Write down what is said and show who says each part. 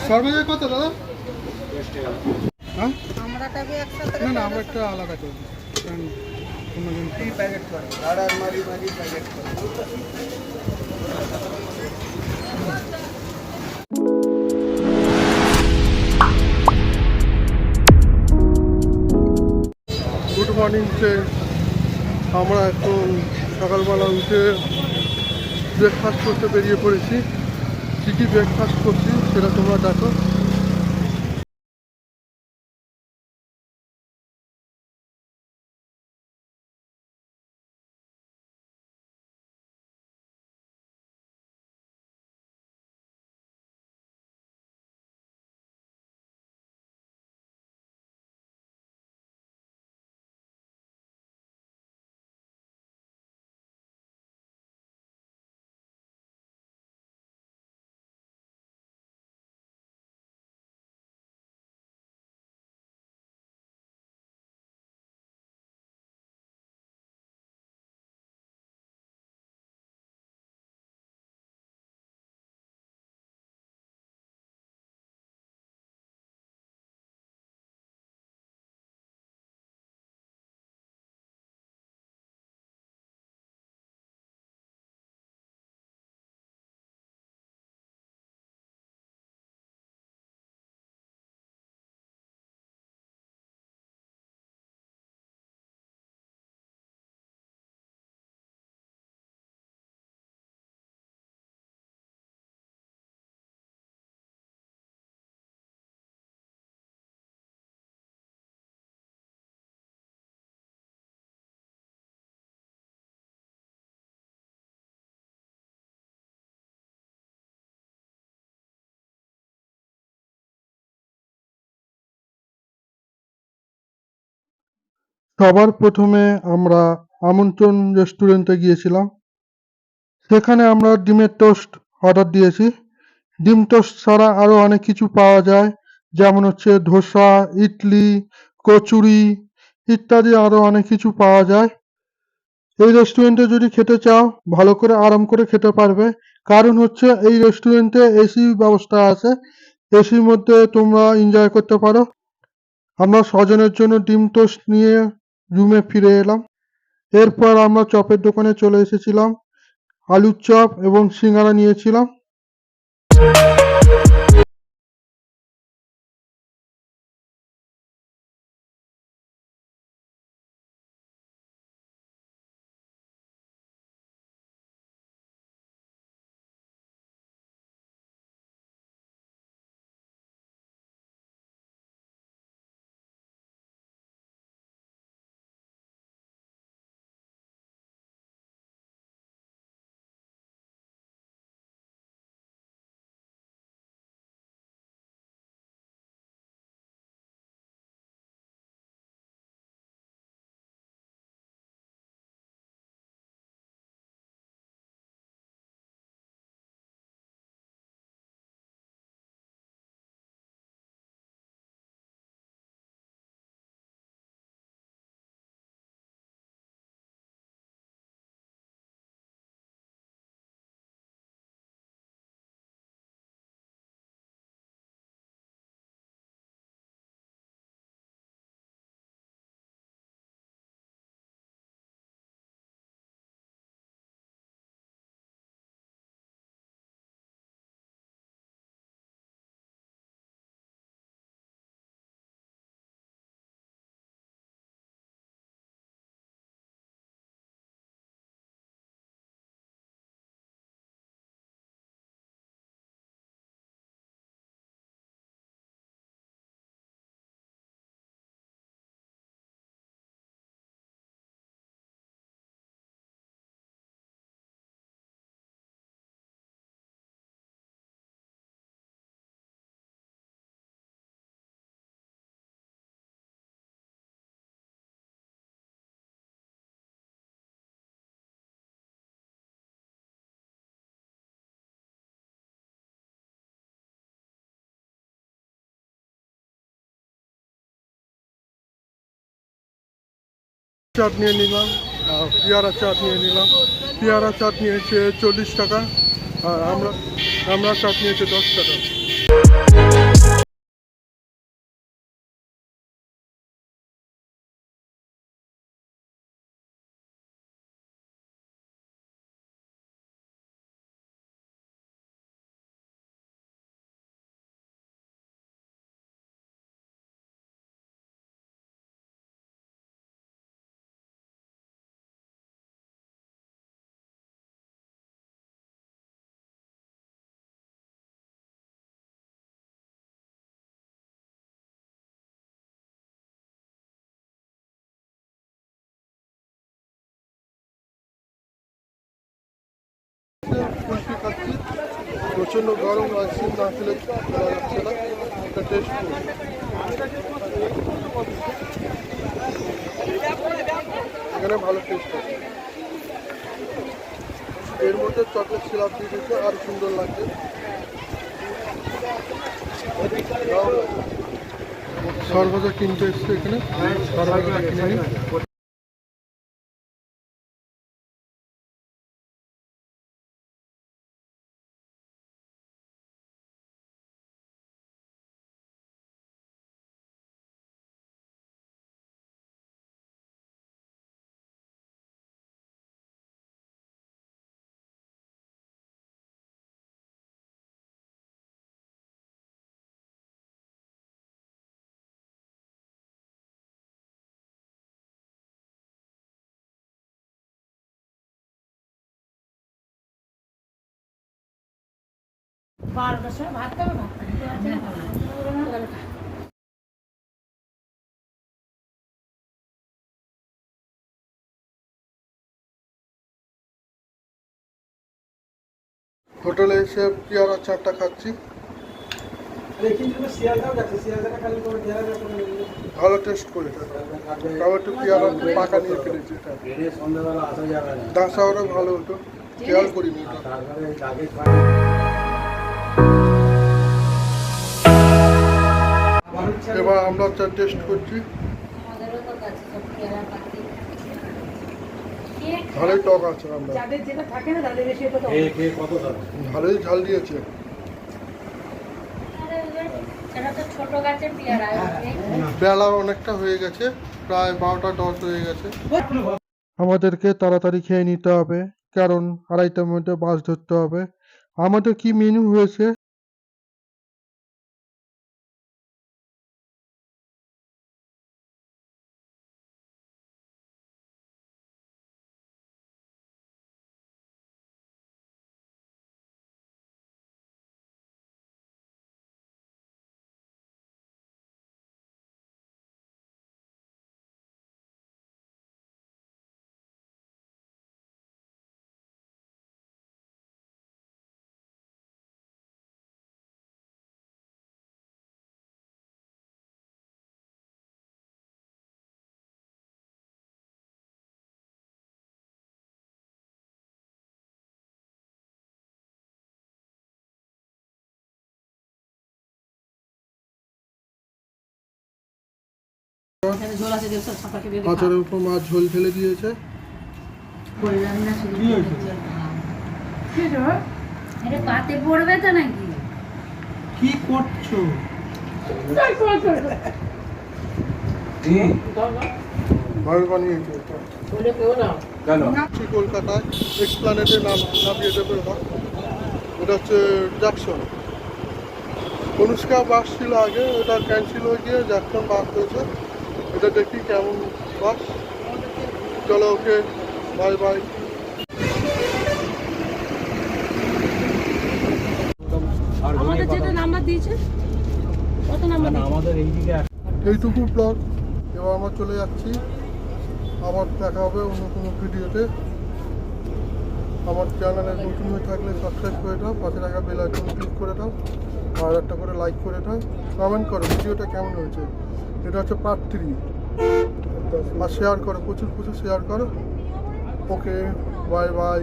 Speaker 1: সর্বজয় কত দাদা? হ্যাঁ?
Speaker 2: আমরাটাকে একসাথে
Speaker 1: না না আমরা একটা আলাদা করব কারণ অন্যজন
Speaker 3: প্যাকেট করে আর আলমারি মারি প্যাকেট করে।
Speaker 1: গুড মর্নিং ফ্রেন্ড আমরা এখন সকালবেলা উঠে ব্রেকফাস্ট করতে বেরিয়ে পড়েছি। কী কী ব্রেকফাস্ট করছি সেটা তোমরা দেখো সবার প্রথমে আমরা আমন্ত্রণ রেস্টুরেন্টে গিয়েছিলাম। সেখানে আমরা ডিমের টোস্ট অর্ডার দিয়েছি। ডিম টোস্ট ছাড়া আরও অনেক কিছু পাওয়া যায়, যেমন হচ্ছে ধোসা, ইডলি, কচুরি ইত্যাদি আরও অনেক কিছু পাওয়া যায়। এই রেস্টুরেন্টে যদি খেতে চাও, ভালো করে আরাম করে খেতে পারবে। কারণ হচ্ছে এই রেস্টুরেন্টে এসি ব্যবস্থা আছে। এসির মধ্যে তোমরা এনজয় করতে পারো। আমরা স্বজনের জন্য ডিম টোস্ট নিয়ে রুমে ফিরে এলাম। এরপর আমরা চপের দোকানে চলে এসেছিলাম আলুর চপ এবং সিঙ্গারা নিয়েছিলাম। চাট নিয়ে নিলাম আর পেয়ারা চাট নিয়ে নিলাম। পেয়ারা চাট নিয়েছে চল্লিশ টাকা, আর আমরা আমরা চাট নিয়েছে দশ টাকা। কুলফি খাচ্ছি প্রচণ্ড গরম আইসক্রিম না খেলে যাচ্ছে না। এটা টেস্ট করি এখানে ভালো টেস্ট আছে এর মধ্যে চকলেট সিরাপ দিয়ে আর সুন্দর লাগছে সরবজা কিনতে এসছে এখানে। সরবজা কিনে
Speaker 2: বারোটার সময় ভাত খাবে ভাত খাবে।
Speaker 1: হোটেলে এসে পেয়ারা চারটা খাচ্ছি। ভালো টেস্ট করেছে টমেটো পেয়ারা পাকা নিয়ে ফেলেছি ওরা ভালো হতো। খেয়াল করিনি এবার আমরা চা টেস্ট করছি। ভালোই টক আছে আমরা। ভালোই ঝাল দিয়েছে
Speaker 2: আরে এবার এটা তো ছোট গাছের পেয়ারা
Speaker 1: বেলা অনেকটা হয়ে গেছে প্রায় বারোটা দশ হয়ে গেছে। আমাদেরকে তাড়াতাড়ি খেয়ে নিতে হবে কারণ আড়াইটার মধ্যে বাস ধরতে হবে। আমাদের কি মেনু হয়েছে
Speaker 2: ঝোল আছে দিয়ে
Speaker 1: আচারের উপর মাছ ঝোল ঢেলে দিয়েছে।
Speaker 2: এটা পাতে পড়বে তো নাকি?
Speaker 3: কি করছ?
Speaker 1: কলকাতায়? এক্সপ্লানেটে নাম নামিয়ে দেবে ওটা হচ্ছে জ্যাকসন অনুষ্কা বাস ছিল আগে ওটা ক্যান্সেল হয়ে গিয়ে জ্যাকসন বাস হয়েছে। এটা দেখি কেমন বাস চলো ওকে বাই বাই
Speaker 2: আমাদের যেটা নাম্বার দিয়েছে কত নাম্বার
Speaker 3: আমাদের এইদিকে
Speaker 1: এইটুকু ব্লগ এবার আমরা চলে যাচ্ছি। আবার দেখা হবে অন্য কোনো ভিডিওতে। আমার চ্যানেলে নতুন হয়ে থাকলে সাবস্ক্রাইব করে দাও পাশে থাকা বেল আইকন ক্লিক করে দাও আর একটা করে লাইক করে দাও। কমেন্ট করো ভিডিওটা কেমন হয়েছে? এটা হচ্ছে পার্ট থ্রি আর শেয়ার করো প্রচুর প্রচুর শেয়ার করো। ওকে বাই বাই